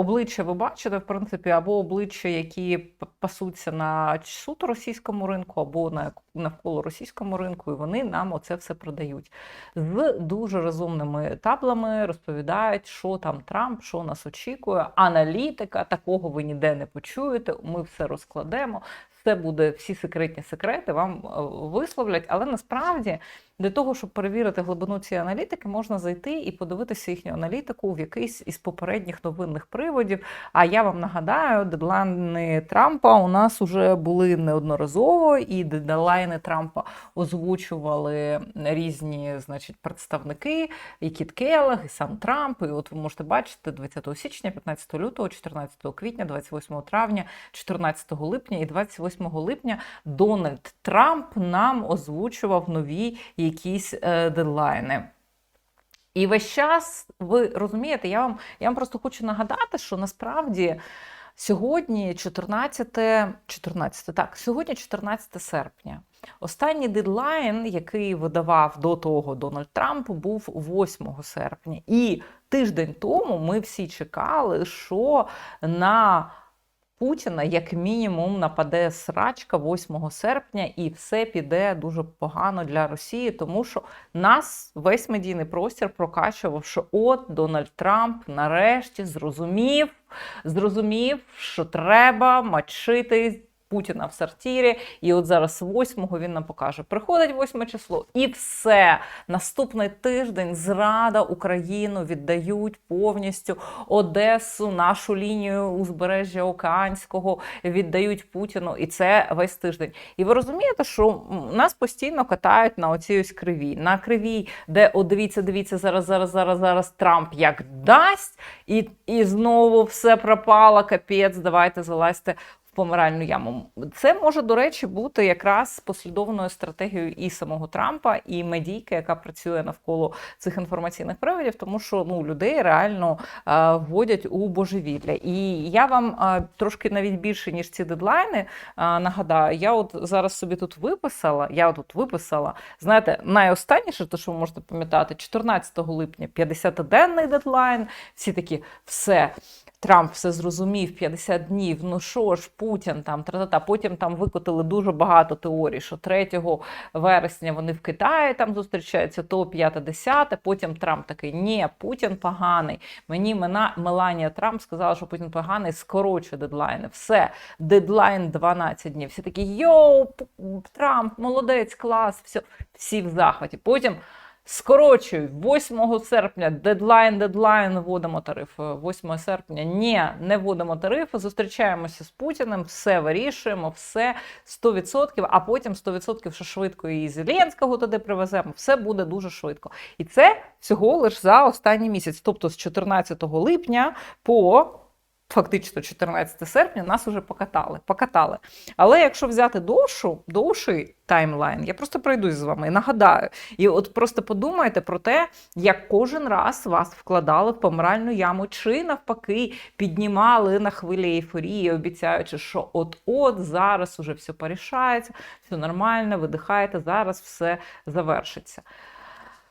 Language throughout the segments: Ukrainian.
обличчя ви бачите, в принципі, або обличчя, які пасуться на суто російському ринку, або на навколо російському ринку, і вони нам оце все продають. З дуже розумними таблами розповідають, що там Трамп, що нас очікує. Аналітика, такого ви ніде не почуєте. Ми все розкладемо. Все буде, всі секретні секрети вам е, висловлять, але насправді для того, щоб перевірити глибину цієї аналітики, можна зайти і подивитися їхню аналітику в якийсь із попередніх новинних приводів. А я вам нагадаю, дедлайни Трампа у нас вже були неодноразово, і дедлайни Трампа озвучували різні значить, представники, і Кіт Келлог, і сам Трамп. І от ви можете бачити 20 січня, 15 лютого, 14 квітня, 28 травня, 14 липня і 28 липня Дональд Трамп нам озвучував нові якісь е, дедлайни. І весь час ви розумієте, я вам, я вам просто хочу нагадати, що насправді сьогодні 14, 14, так, сьогодні 14 серпня. Останній дедлайн, який видавав до того Дональд Трамп, був 8 серпня. І тиждень тому ми всі чекали, що на Путіна як мінімум нападе срачка 8 серпня, і все піде дуже погано для Росії, тому що нас весь медійний простір прокачував, що от Дональд Трамп нарешті зрозумів, зрозумів, що треба мочити. Путіна в сортірі, і от зараз 8-го він нам покаже. Приходить 8 число, і все. Наступний тиждень зрада Україну віддають повністю Одесу, нашу лінію узбережжя Океанського віддають Путіну. І це весь тиждень. І ви розумієте, що нас постійно катають на оцій ось кривій. На кривій, де о, дивіться, дивіться, зараз, зараз, зараз, зараз Трамп як дасть, і, і знову все пропало, капець, давайте залазьте в помиральну яму. Це може, до речі, бути якраз послідовною стратегією і самого Трампа, і медійки, яка працює навколо цих інформаційних приводів, тому що ну людей реально е, вводять у божевілля. І я вам е, трошки навіть більше ніж ці дедлайни е, нагадаю. Я от зараз собі тут виписала. Я тут виписала. Знаєте, найостанніше, то що ви можете пам'ятати, 14 липня 50-денний дедлайн. Всі такі все. Трамп все зрозумів 50 днів. Ну що ж, Путін там тра-та-та. Потім там викотили дуже багато теорій, що 3 вересня вони в Китаї там зустрічаються, то 5-10. Потім Трамп такий: ні, Путін поганий. Мені Меланія Трамп сказала, що Путін поганий, скорочує дедлайни. Все, дедлайн 12 днів. Всі такі йоу, Трамп, молодець, клас, все, всі в захваті. Потім. Скорочують 8 серпня, дедлайн, дедлайн, вводимо тарифи. 8 серпня ні, не вводимо тарифи. Зустрічаємося з Путіним, все вирішуємо, все 100%, а потім 100% ще швидко і Зеленського туди привеземо. Все буде дуже швидко. І це всього лише за останній місяць. Тобто з 14 липня по фактично 14 серпня нас уже покатали. покатали. Але якщо взяти довшу, довший таймлайн, я просто пройдусь з вами і нагадаю. І от просто подумайте про те, як кожен раз вас вкладали в помиральну яму, чи навпаки піднімали на хвилі ейфорії, обіцяючи, що от-от зараз уже все порішається, все нормально, видихаєте, зараз все завершиться.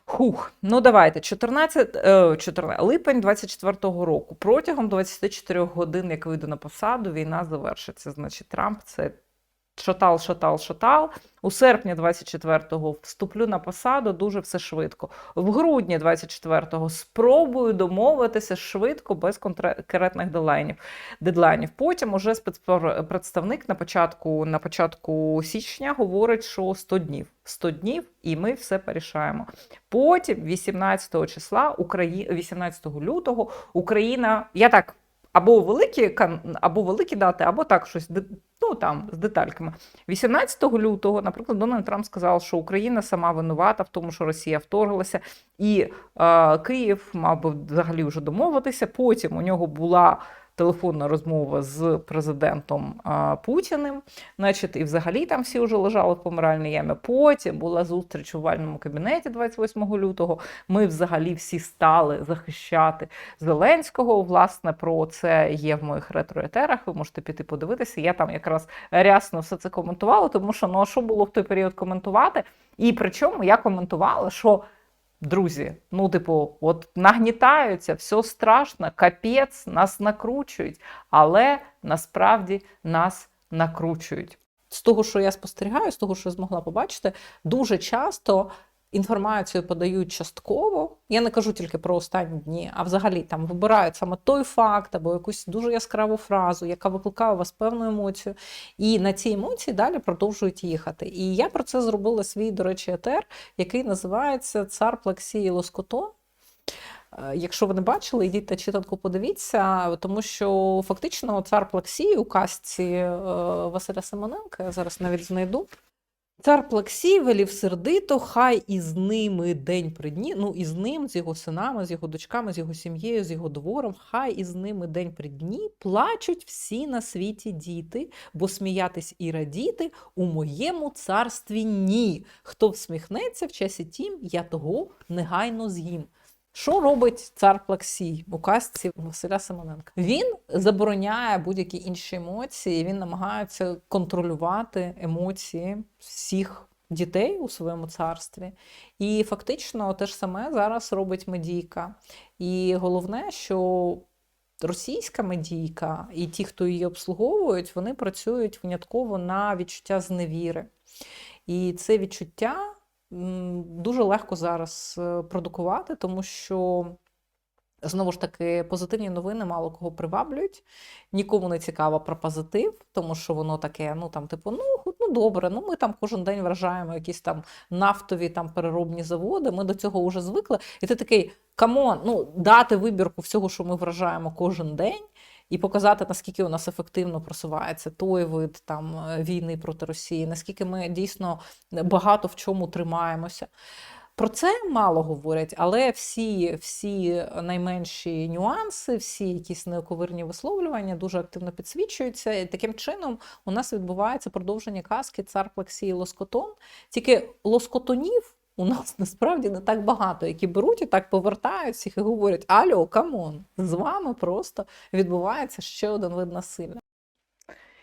Хух, ну давайте 14, е, 14 липень 24-го року. Протягом 24 годин, як вийду на посаду, війна завершиться. Значить, Трамп це шатал, шатал, шатал. У серпні 24-го вступлю на посаду дуже все швидко. В грудні 24-го спробую домовитися швидко, без конкретних дедлайнів. дедлайнів. Потім уже спецпредставник на початку, на початку січня говорить, що 100 днів. 100 днів, і ми все порішаємо. Потім, 18 числа, Украї... 18 лютого, Україна. Я так. Або великі або великі дати, або так щось ну там з детальками. 18 лютого, наприклад, Дональд Трамп сказав, що Україна сама винувата в тому, що Росія вторглася, і е, Київ мав би взагалі вже домовитися. Потім у нього була телефонна розмова з президентом Путіним. Значить, і взагалі там всі вже лежали в помиральній ямі. Потім була зустріч у вальному кабінеті 28 лютого. Ми взагалі всі стали захищати Зеленського. Власне, про це є в моїх ретроетерах. Ви можете піти подивитися. Я там якраз рясно все це коментувала, тому що ну а що було в той період коментувати? І причому я коментувала, що Друзі, ну, типу, от нагнітаються, все страшно, капець, нас накручують, але насправді нас накручують. З того, що я спостерігаю, з того, що змогла побачити, дуже часто інформацію подають частково. Я не кажу тільки про останні дні, а взагалі там вибирають саме той факт або якусь дуже яскраву фразу, яка викликає у вас певну емоцію. І на ці емоції далі продовжують їхати. І я про це зробила свій, до речі, етер, який називається Цар Плаксії Лоскотон. Е, Якщо ви не бачили, йдіть та читанку подивіться, тому що фактично цар Плаксій у казці е, Василя Семененка, я зараз навіть знайду. Цар Плаксій велів сердито, хай із ними день при дні, ну і з ним, з його синами, з його дочками, з його сім'єю, з його двором, хай із ними день при дні плачуть всі на світі діти, бо сміятись і радіти у моєму царстві ні. Хто всміхнеться в часі тім, я того негайно з'їм. Що робить цар Плаксій у казці Василя Семененка? Він забороняє будь-які інші емоції, він намагається контролювати емоції всіх дітей у своєму царстві. І фактично те ж саме зараз робить медійка. І головне, що російська медійка і ті, хто її обслуговують, вони працюють винятково на відчуття зневіри. І це відчуття дуже легко зараз е, продукувати, тому що. Знову ж таки, позитивні новини мало кого приваблюють. Нікому не цікаво про позитив, тому що воно таке, ну там, типу, ну, ну добре, ну ми там кожен день вражаємо якісь там нафтові там переробні заводи. Ми до цього вже звикли. І ти такий камон, ну дати вибірку всього, що ми вражаємо кожен день, і показати, наскільки у нас ефективно просувається той вид там е, війни проти Росії, наскільки ми дійсно багато в чому тримаємося. Про це мало говорять, але всі, всі найменші нюанси, всі якісь неоковирні висловлювання дуже активно підсвічуються. І таким чином у нас відбувається продовження казки цар Плаксії Лоскотон. Тільки лоскотонів у нас насправді не так багато, які беруть і так повертають всіх і говорять: Альо, камон, з вами просто відбувається ще один вид насилля.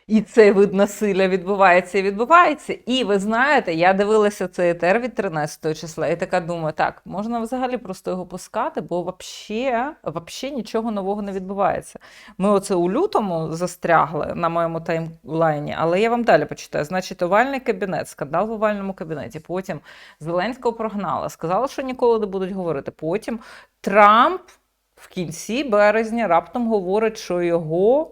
І цей вид насилля відбувається і відбувається. І ви знаєте, я дивилася цей етер від 13 числа, і така думаю, так, можна взагалі просто його пускати, бо вообще, вообще нічого нового не відбувається. Ми оце у лютому застрягли на моєму таймлайні, але я вам далі почитаю. Значить, овальний кабінет, скандал в овальному кабінеті. Потім Зеленського прогнала, сказала, що ніколи не будуть говорити. Потім Трамп в кінці березня раптом говорить, що його.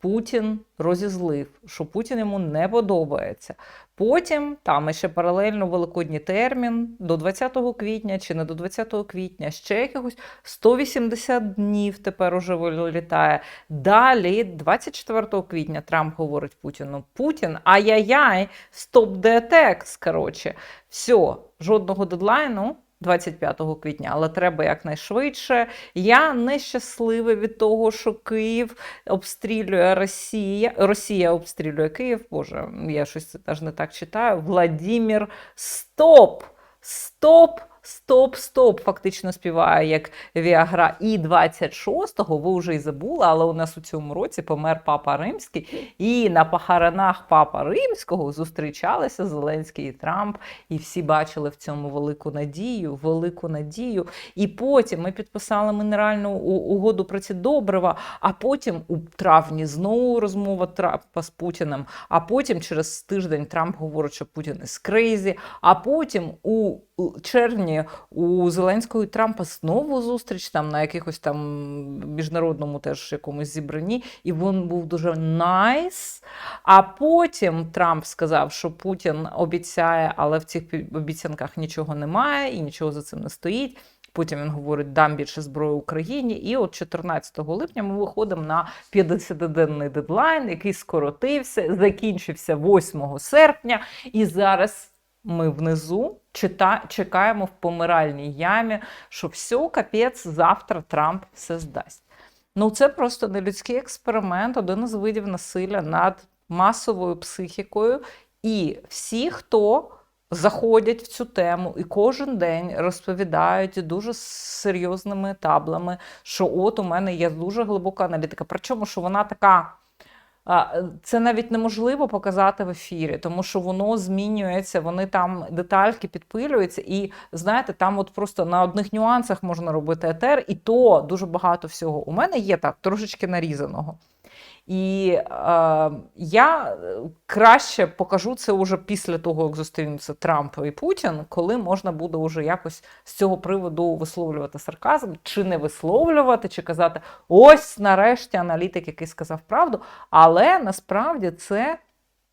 Путін розізлив, що Путін йому не подобається. Потім там ще паралельно великодній термін до 20 квітня чи не до 20 квітня, ще якихось 180 днів тепер уже вилітає. Далі, 24 квітня, Трамп говорить Путіну: Путін, ай-яй-яй, стоп attacks, коротше. Все, жодного дедлайну. 25 квітня, але треба якнайшвидше. Я нещаслива від того, що Київ обстрілює Росія. Росія обстрілює Київ. Боже, я щось це не так читаю. Владімір, стоп! Стоп! Стоп, стоп, фактично співає як Віагра. І 26-го, ви вже й забули, але у нас у цьому році помер Папа Римський. І на похоронах Папа Римського зустрічалися Зеленський і Трамп, і всі бачили в цьому велику надію, велику надію. І потім ми підписали мінеральну угоду про ці добрива, а потім у травні знову розмова Трампа з Путіним. А потім через тиждень Трамп говорить, що Путін із кризі. А потім у червні у Зеленського і Трампа знову зустріч там на якихось там міжнародному теж якомусь зібранні, і він був дуже найс. А потім Трамп сказав, що Путін обіцяє, але в цих обіцянках нічого немає і нічого за цим не стоїть. Потім він говорить, дам більше зброї Україні. І от 14 липня ми виходимо на 50-денний дедлайн, який скоротився, закінчився 8 серпня. І зараз ми внизу чита, чекаємо в помиральній ямі, що все, капець, завтра Трамп все здасть. Ну, це просто нелюдський експеримент, один із видів насилля над масовою психікою. І всі, хто заходять в цю тему і кожен день розповідають дуже серйозними таблами, що от у мене є дуже глибока аналітика. Причому, що вона така це навіть неможливо показати в ефірі, тому що воно змінюється, вони там детальки підпилюються, і знаєте, там от просто на одних нюансах можна робити етер, і то дуже багато всього. У мене є так трошечки нарізаного. І е, я краще покажу це уже після того, як зустрінуться Трамп і Путін, коли можна буде вже якось з цього приводу висловлювати сарказм, чи не висловлювати, чи казати ось нарешті аналітик, який сказав правду. Але насправді це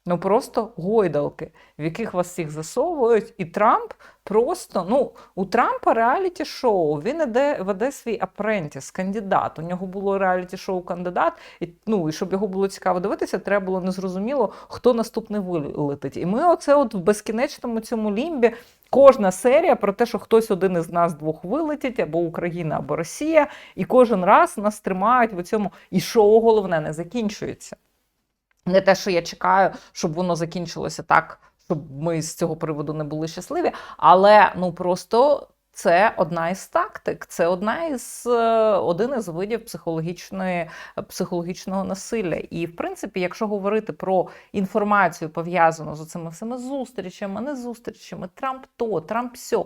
ну просто гойдалки, в яких вас всіх засовують, і Трамп просто ну у Трампа реаліті шоу. Він іде веде свій апрентіс, кандидат. У нього було реаліті шоу кандидат. І ну і щоб його було цікаво дивитися, треба було незрозуміло, хто наступний вилетить. І ми оце от в безкінечному цьому лімбі. Кожна серія про те, що хтось один із нас двох вилетить, або Україна, або Росія, і кожен раз нас тримають в цьому, і шоу головне не закінчується. Не те, що я чекаю, щоб воно закінчилося так, щоб ми з цього приводу не були щасливі, але ну просто це одна із тактик, це одна із е, один із видів психологічної психологічного насилля. І в принципі, якщо говорити про інформацію пов'язану з цими всіми зустрічами, не зустрічами, Трамп то, Трамп сьо.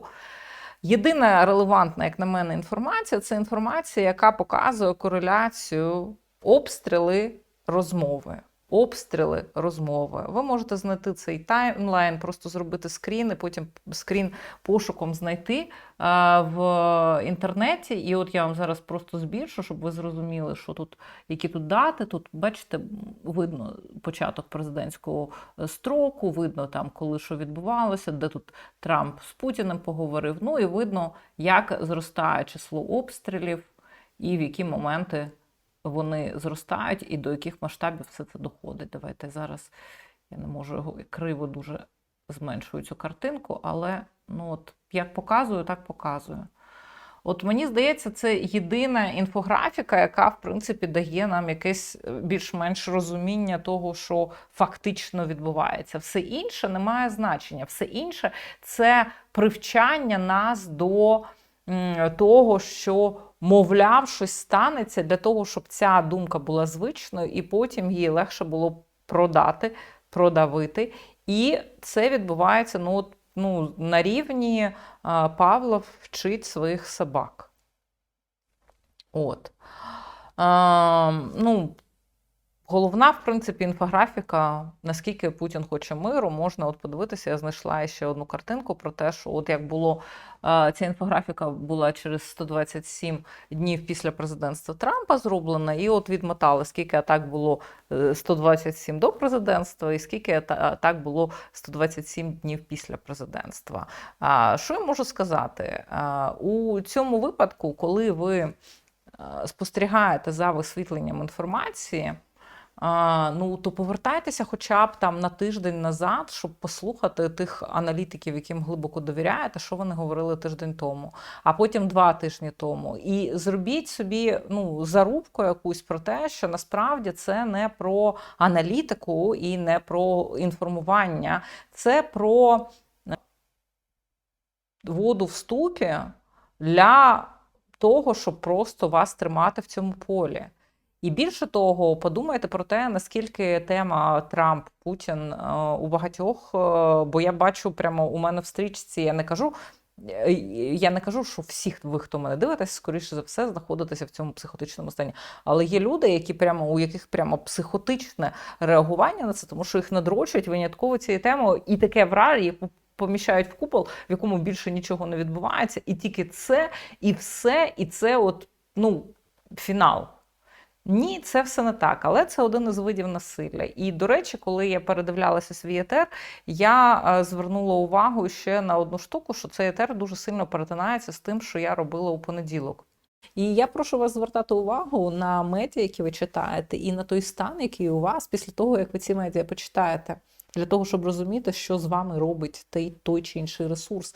Єдина релевантна, як на мене, інформація це інформація, яка показує кореляцію обстріли розмови. Обстріли, розмови. Ви можете знайти цей таймлайн, просто зробити скрін, і потім скрін пошуком знайти а, в інтернеті. І от я вам зараз просто збільшу, щоб ви зрозуміли, що тут, які тут дати. Тут, бачите, видно початок президентського строку, видно там, коли що відбувалося, де тут Трамп з Путіним поговорив. Ну і видно, як зростає число обстрілів і в які моменти вони зростають і до яких масштабів все це доходить. Давайте зараз я не можу його криво дуже зменшую цю картинку, але ну от як показую, так показую. От мені здається, це єдина інфографіка, яка в принципі дає нам якесь більш-менш розуміння того, що фактично відбувається. Все інше не має значення. Все інше це привчання нас до того, що мовляв, щось станеться для того, щоб ця думка була звичною, і потім її легше було продати, продавити. І це відбувається ну, от, ну, на рівні Павлов вчить своїх собак. От. А, ну, Головна, в принципі, інфографіка, наскільки Путін хоче миру, можна от подивитися. Я знайшла ще одну картинку про те, що от як було ця інфографіка була через 127 днів після президентства Трампа зроблена, і от відмотали, скільки атак було 127 до президентства, і скільки атак було 127 днів після президентства. Що я можу сказати? У цьому випадку, коли ви спостерігаєте за висвітленням інформації. А, ну то повертайтеся хоча б там на тиждень назад, щоб послухати тих аналітиків, яким глибоко довіряєте, що вони говорили тиждень тому, а потім два тижні тому. І зробіть собі ну зарубку якусь про те, що насправді це не про аналітику і не про інформування, це про воду в ступі для того, щоб просто вас тримати в цьому полі. І більше того, подумайте про те, наскільки тема Трамп Путін е, у багатьох, е, бо я бачу прямо у мене в стрічці, я не кажу. Е, я не кажу, що всіх ви, хто мене дивитесь, скоріше за все, знаходитеся в цьому психотичному стані. Але є люди, які прямо у яких прямо психотичне реагування на це, тому що їх надрочують винятково цією темою, і таке враження поміщають в купол, в якому більше нічого не відбувається, і тільки це, і все, і це, от ну, фінал. Ні, це все не так, але це один із видів насилля. І, до речі, коли я передивлялася свій етер, я е, звернула увагу ще на одну штуку, що цей етер дуже сильно перетинається з тим, що я робила у понеділок. І я прошу вас звертати увагу на медіа, які ви читаєте, і на той стан, який у вас після того, як ви ці медіа почитаєте, для того, щоб розуміти, що з вами робить той, той чи інший ресурс.